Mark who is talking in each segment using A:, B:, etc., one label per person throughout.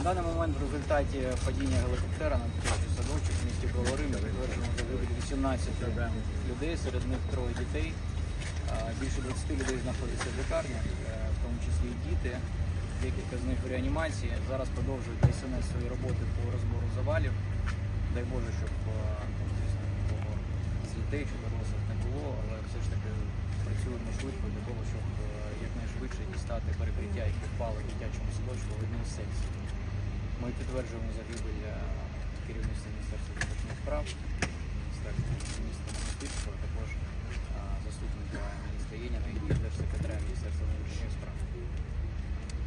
A: На даний момент в результаті падіння гелікоптера на дитячий садочок в місті Бровари ми підтверджуємо загибель 18 людей, серед них троє дітей. Більше 20 людей знаходяться в лікарні, е, в тому числі і діти. Декілька з них в реанімації. Зараз продовжують ДСНС свої роботи по розбору завалів. Дай Боже, щоб е, звісно, нікого з дітей чи дорослих не було, але все ж таки працюємо швидко для того, щоб е, якнайшвидше дістати перекриття, які впали в дитячому садочку в одній секцій. Ми підтверджуємо загибель е, керівництва Міністерства внутрішніх справ, міністра Монастирського, також е, заступника міністра Єніна і держсекретаря Міністерства внутрішніх справ.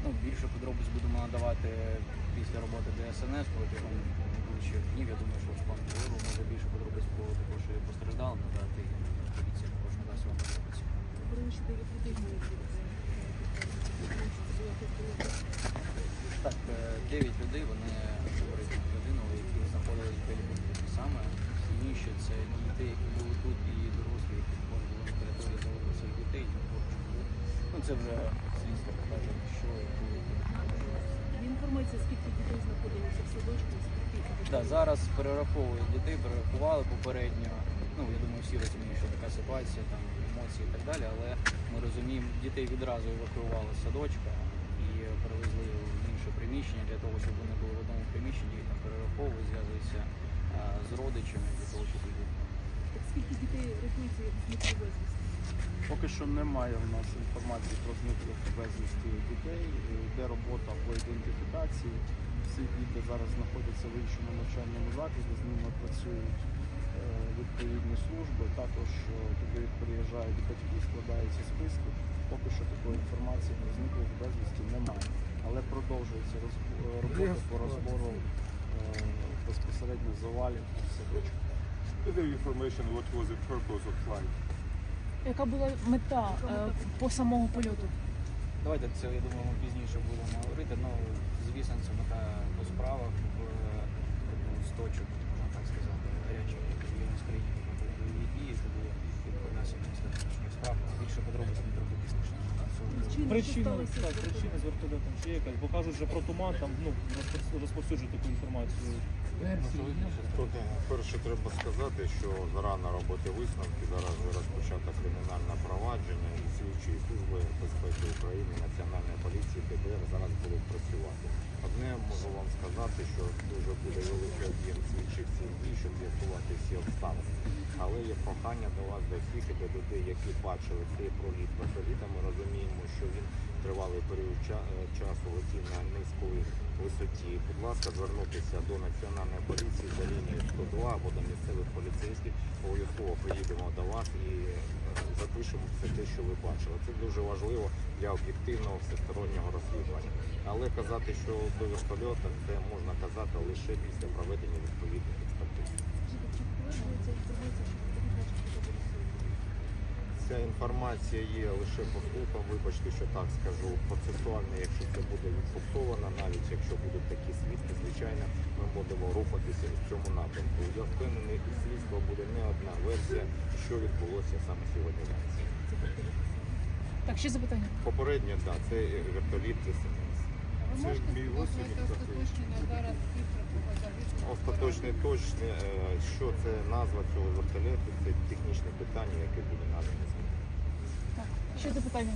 A: Ну, більше подробиць будемо надавати після роботи ДСНС протягом найближчих днів. Я думаю, що пан Кирило може більше подробиць по також постраждалим
B: 9 людей
A: вони говорять людину, які знаходились в Біліборді. Саме сильніші це діти, які були тут, і дорослі, які можуть були на території заводили своїх дітей. Ну це вже слідство покаже, що
B: інформація, скільки дітей знаходилося в садочку, скільки
A: Так, зараз перераховують дітей, перерахували попередньо. Ну, я думаю, всі розуміють, що така ситуація, там емоції і так далі, але ми розуміємо, дітей відразу евакуювали з садочка того, щоб вони були в одному приміщенні, їх там перераховують, зв'язуються а, з родичами для того, щоб їх
B: Так скільки дітей рахується як зниклі безвісти?
C: Поки що немає в нас інформації про зниклих безвісти дітей. Йде робота по ідентифікації. Всі діти зараз знаходяться в іншому навчальному закладі, з ними працюють е, відповідні служби. Також е, туди приїжджають батьки, складаються списки. Поки що такої інформації про зниклих безвісті немає. Але продовжується роз- е, робота по розбору е, безпосередньо завалів в садочку.
D: Is there information what was the purpose of flight?
B: Яка була мета е, по самого польоту?
A: Давайте це, я думаю, ми пізніше будемо говорити. Ну, звісно, це мета по справах в одну з точок, можна так сказати, гарячих регіонів з країни, які були бойові дії, тоді відповідальність міністра внутрішніх справ. Більше подробиць ми трохи пізніше.
B: Що
E: так,
B: з
E: причина з вертольотом чи є якась, бо кажуть, що про туман там ну, розповсюджують таку інформацію.
D: Тут перше треба сказати, що зарано робити висновки. Зараз розпочато кримінальне провадження і слідчі служби безпеки України, Національної поліції, ДБР зараз будуть працювати. Одне можу вам сказати, що дуже буде великий об'єм слідчих дій, щоб з'ясувати всі обставини. Але є прохання до вас, до всіх і до людей, які бачили цей проліт вертоліта. Ми розуміємо, що він тривалий період е, часу летів на низької висоті. Будь ласка, звернутися до національної поліції за лінією 102 або до місцевих поліцейських. Обов'язково приїдемо до вас і е, запишемо все те, що ви бачили. Це дуже важливо для об'єктивного всестороннього розслідування. Але казати, що до вертольота, це можна казати лише після проведення відповідних експертиз. Ця інформація є лише по слухам. Вибачте, що так скажу. Процесуально, якщо це буде відфіксовано, навіть якщо будуть такі свідки, звичайно, ми будемо рухатися в цьому напрямку. Я впевнений, і слідство буде не одна версія, що відбулося саме сьогодні вранці.
B: Так, ще запитання.
D: Попередньо, так, це вертоліт Це мій? Остаточне точне, е, що це назва цього вертольоту, це технічне питання, яке буде надане.
B: Так, ще запитання.